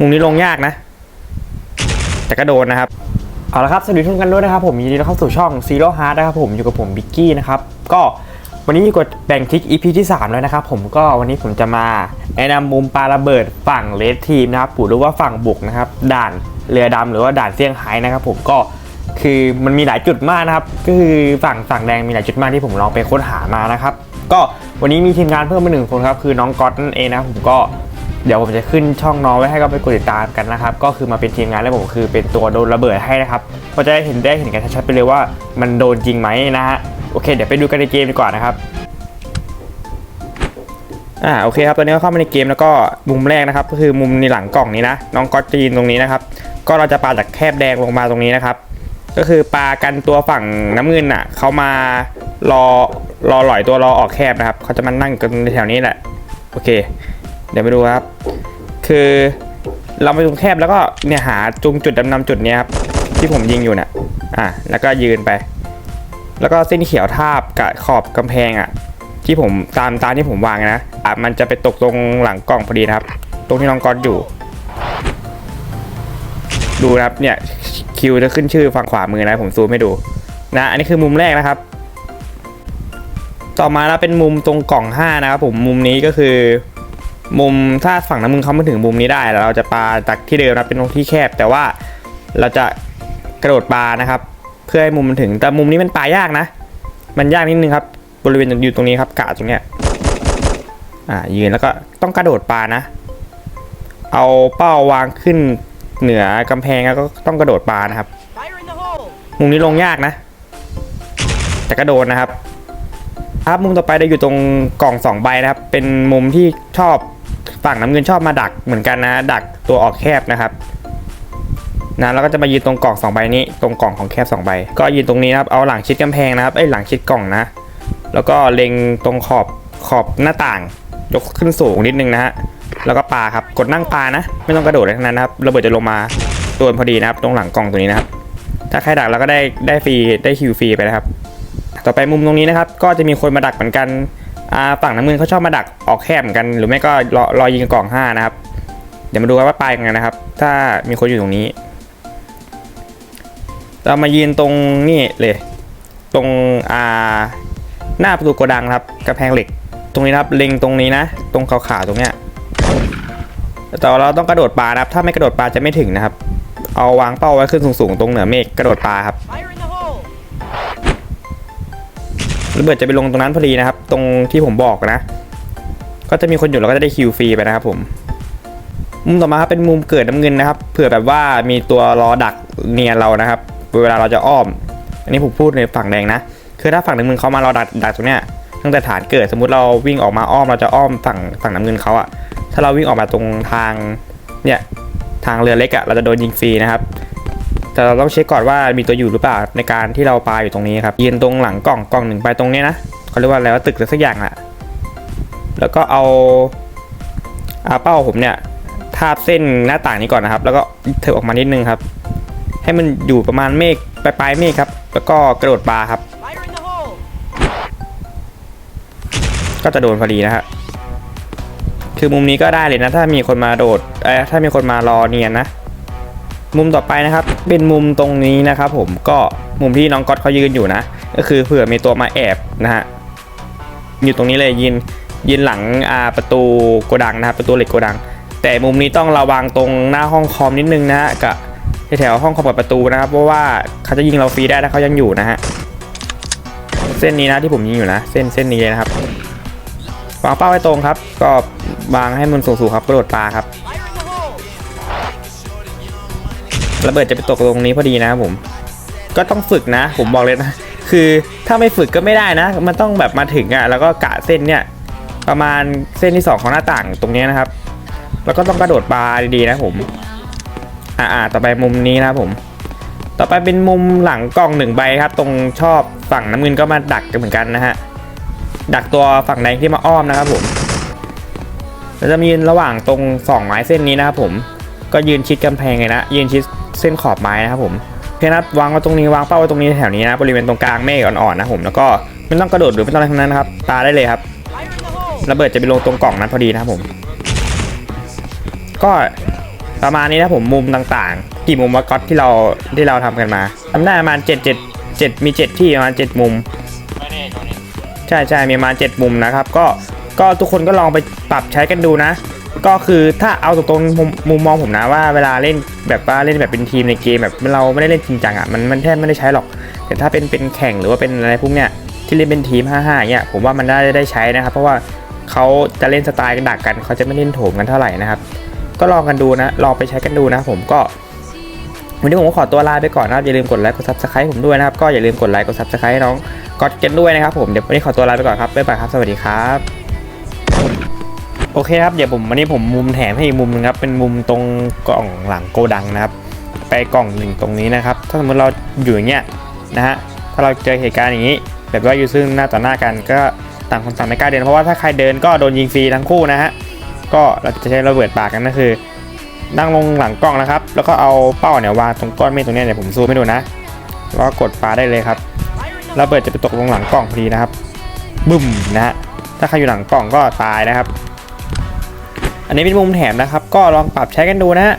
มุมนี้ลงยากนะ แต่ก็โดนนะครับ เอาละครับ สวัสดีทุกท่านด้วยนะครับ ผมยินดีต้อนรับเข้าสู่ช่อง Zero Hard นะครับผมอยู่กับผมบิกกี้นะครับ ก็วันนี้อยู่กับแบ่งคลิก EP ที่ 3 แล้วนะครับผมก็วันนี้ผมจะมาแนะนำมุมปาระเบิดฝั่งเลดทีมนะครับหรือว่าฝั่งบุกนะครับ ด่านเรือดำหรือว่าด่านเซี่ยงไฮ้นะครับ ผมก็คือมันมีหลายจุดมากนะครับ ก็คือฝั่งฝั่งแดงมีหลายจุดมากที่ผมลองไปค้นหามานะครับ ก็วันนี้มีทีมงานเพิ่มมาหนึ่งคนครับ คือน้องก๊อตนั่นเองนะผมก็ เดี๋ยวผมจะขึ้นช่องน้องไว้ให้ก็ไปกดติดตามกันนะครับ ก็คือมาเป็นทีมงานแล้วผมคือเป็นตัวโดนระเบิดให้นะครับก็จะได้เห็นได้เห็นกันชัดๆไปเลยว่ามันโดนจริงไหมนะฮะโอเค เดี๋ยวไปดูกันในเกมดีกว่านะครับอ่าโอเคครับตอนนี้ก็เข้ามาในเกมแล้วก็มุมแรกนะครับ ก็คือมุมในหลังกล่องนี้นะ น้องก๊อตจะยืนตรงนี้นะครับ ก็เราจะปาจากแคบแดงลงมาตรงนี้นะครับ ก็คือปากันตัวฝั่งน้ำเงินอะเขามารอรอหลอยตัวรอออกแคบนะครับเขาจะมานั่งกันในแถวนี้แหละโอเค เดี๋ยวไปดูครับ คือเราไปตรงแคบแล้วก็เนี่ยหาจุงจุดดำๆจุดนี้ครับที่ผมยิงอยู่น่ะอะแล้วก็ยืนไป แล้วก็เส้นเขียวทาบกับขอบกำแพงอะ ที่ผมตามตามที่ผมวางนะอะมันจะไปตกตรงหลังกล่องพอดีนะครับ ตรงที่น้องก๊อตอยู่ ดูนะครับเนี่ยคิวจะขึ้นชื่อฝั่งขวามือนะผมซูมให้ดูนะอันนี้คือมุมแรกนะครับ ต่อมาแล้วเป็นมุมตรงกล่อง 5 นะครับผมมุมนี้ก็คือ มุมถ้าฝั่งน้ำมึงเขามาถึงมุมนี้ได้แล้วเราจะปาจากที่เดิมนะเป็นตรงที่แคบ แต่ว่าเราจะกระโดดปานะครับ เพื่อให้มุมมันถึงแต่มุมนี้มันปายากนะ มันยากนิดนึงครับบริเวณอยู่ตรงนี้ครับกะตรงเนี้ยอ่ายืนแล้วก็ต้องกระโดดปานะ เอาเป้าวางขึ้นเหนือกำแพงแล้วก็ต้องกระโดดปานะครับ มุมนี้ลงยากนะแต่ก็โดนนะครับ ครับมุมต่อไปเราอยู่ตรงกล่องสองใบนะครับ เป็นมุมที่ชอบ ฝั่งน้ำเงินชอบมาดักเหมือนกันนะ ดักตัวออกแคบนะครับนะแล้วก็จะมายืนตรงกล่องสองใบนี้ ตรงกล่องของแคบสองใบ ก็ยืนตรงนี้นะครับเอาหลังชิดกำแพงนะครับไอ้หลังชิดกล่องนะ แล้วก็เล็งตรงขอบขอบหน้าต่างยกขึ้นสูงนิดนึงนะฮะแล้วก็ปาครับกดนั่งปานะ ไม่ต้องกระโดดอะไรทั้งนั้นนะครับระเบิดจะลงมาโดนพอดีนะครับ ตรงหลังกล่องตัวนี้นะครับ ถ้าใครดักเราก็ได้ได้ฟรีได้คิวฟรีไปนะครับ ต่อไปมุมตรงนี้นะครับ ก็จะมีคนมาดักเหมือนกัน ฝั่งน้ำเงินเขาชอบมาดักออกแคบเหมือนกัน หรือไม่ก็รอรอยิงกล่องห้านะครับ เดี๋ยวมาดูกันว่าปลายยังนะครับ ถ้ามีคนอยู่ตรงนี้ เรามายืนตรงนี่เลยตรงอ่าหน้าประตูโกดังครับกระแพงเหล็ก ตรงนี้ครับเล็งตรงนี้นะ ตรงขาวๆตรงเนี้ยแต่เราต้องกระโดดปลานะครับ ถ้าไม่กระโดดปลาจะไม่ถึงนะครับ เอาวางเป้าไว้ขึ้นสูงๆ ตรงเหนือเมฆกระโดดปลาครับ ระเบิดจะไปลงตรงนั้นพอดีนะครับ ตรงที่ผมบอกนะ ก็จะมีคนอยู่เราก็จะได้คิวฟรีไปนะครับผมมุมต่อมาครับเป็นมุมเกิดน้ำเงินนะครับ เผื่อแบบว่ามีตัวรอดักเนียนเรานะครับ เวลาเราจะอ้อม อันนี้ผมพูดในฝั่งแดงนะคือถ้าฝั่งน้ำเงินเขามารอดักดักตรงเนี้ยตั้งแต่ฐานเกิดสมมติเราวิ่งออกมาอ้อมเราจะอ้อมฝั่งฝั่งน้ำเงินเขาอะถ้าเราวิ่งออกมาตรงทางเนี่ยทางเรือเล็กอะเราจะโดนยิงฟรีนะครับ แต่เราต้องเช็คก่อนว่ามีตัวอยู่หรือเปล่าในการที่เราปลาอยู่ตรงนี้ครับยืนตรงหลังกล่องกล่องหนึ่งไปตรงนี้นะเขาเรียกว่าอะไรว่าตึกหรือสักอย่างอะแล้วก็เอาอาเป้าผมเนี่ยทาบเส้นหน้าต่างนี้ก่อนนะครับ แล้วก็เถิบออกมานิดนึงครับ ให้มันอยู่ประมาณเมฆปลายปลายเมฆครับ แล้วก็กระโดดปลาครับ ก็จะโดนพอดีนะฮะคือมุมนี้ก็ได้เลยนะ ถ้ามีคนมาโดดเอ้ถ้ามีคนมารอเนียนนะ มุมต่อไปนะครับ เป็นมุมตรงนี้นะครับผมก็มุมที่น้องก๊อตเขายืนอยู่นะ ก็คือเผื่อมีตัวมาแอบนะฮะอยู่ตรงนี้เลยยืนยืนหลังประตูโกดังนะครับประตูเหล็กโกดัง แต่มุมนี้ต้องระวังตรงหน้าห้องคอมนิดนึงนะฮะกับแถวๆห้องคอมกับประตูนะครับเพราะว่าเขาจะยิงเราฟรีได้ถ้าเขายังอยู่นะฮะเส้นนี้นะที่ผมยิงอยู่นะ เส้นเส้นนี้เลยนะครับวางเป้าไว้ตรงครับ ก็วางให้มันสูงๆครับกระโดดปลาครับ ระเบิดจะไปตกตรงนี้พอดีนะผม ก็ต้องฝึกนะ ผมบอกเลยนะ คือถ้าไม่ฝึกก็ไม่ได้นะ มันต้องแบบมาถึงอะ แล้วก็กะเส้นเนี่ย ประมาณเส้นที่สองของหน้าต่างตรงนี้นะครับ แล้วก็ต้องกระโดดปลาดีๆนะผม อ่าต่อไปมุมนี้นะผม ต่อไปเป็นมุมหลังกล่องหนึ่งใบครับ ตรงชอบฝั่งน้ำเงินก็มาดักกันเหมือนกันนะฮะ ดักตัวฝั่งแดงที่มาอ้อมนะครับผมแล้วจะมีระหว่างตรงสองไม้เส้นนี้นะครับผม ก็ยืนชิดกำแพงเลยนะ ยืนชิด เส้นขอบไม้นะครับผมเพนัดวางไว้ตรงนี้วางเป้าไว้ตรงนี้แถวนี้นะบริเวณตรงกลางเมฆอ่อนๆนะผมแล้วก็ไม่ต้องกระโดดหรือไม่ต้องอะไรทั้งนั้นนะครับตาได้เลยครับระเบิดจะไปลงตรงกล่องนั้นพอดีนะครับผม ก็ประมาณนี้นะผมมุมต่างๆ กี่มุมวะก๊อตที่เราที่เราทำกันมาทำได้ประมาณ7 7 7มี7ที่ประมาณ7มุมไม่ได้ตัวนี้ใช่ใช่มีประมาณ7มุมนะครับ ก็ก็ทุกคนก็ลองไปปรับใช้กันดูนะ ก็คือถ้าเอาตรงๆมุมมุมมองผมนะว่าเวลาเล่นแบบว่าเล่นแบบเป็นทีมในเกมแบบเราไม่ได้เล่นจริงจังอะมันมันแทบไม่ได้ใช้หรอก แต่ถ้าเป็นเป็นแข่งหรือว่าเป็นอะไรพวกเนี้ยที่เล่นเป็นทีม 5 5เนี่ยผมว่ามันได้ได้ใช้นะครับ เพราะว่าเขาจะเล่นสไตล์กันดักกันเขาจะไม่เล่นโถมกันเท่าไหร่นะครับ ก็ลองกันดูนะลองไปใช้กันดูนะผมก็วันนี้ผมก็ขอตัวลาไปก่อนนะครับอย่าลืมกดไลค์กดซับสไครต์ผมด้วยนะครับก็อย่าลืมกดไลค์กดซับสไครต์ให้น้องก๊อตกันด้วยนะครับผมเดี๋ยววันนี้ขอตัวลาไปก่อนครับบ๊ายบายครับสวัสดีครับ โอเคครับเดี๋ยวผมวันนี้ผมมุมแถมให้อีกมุมหนึงครับเป็นมุมตรงกล่องหลังโกดังนะครับ ไปกล่องหนึ่งตรงนี้นะครับ ถ้าสมมติเราอยู่อย่างเงี้ยนะฮะถ้าเราเจอเหตุการณ์อย่างนี้ แบบว่าอยู่ซึ่งหน้าต่อหน้ากันก็ต่างคนต่างไม่กล้าเดินเพราะว่าถ้าใครเดินก็โดนยิงฟรีทั้งคู่นะฮะก็เราจะใช้ระเบิดปากกันก็คือ นั่งลงหลังกล้องนะครับ แล้วก็เอาเป้าเนี่ยวางตรงก้อนเมฆตรงนี้เดี๋ยวผมซูมให้ดูนะแล้วก็กดปาได้เลยครับระเบิดจะไปตกลงหลังกล่องพอดีนะครับบึ้มนะฮะถ้าใครอยู่หลังกล่องก็ตายนะครับ อันนี้เป็นมุมแถมนะครับ ก็ลองปรับใช้กันดูนะฮะ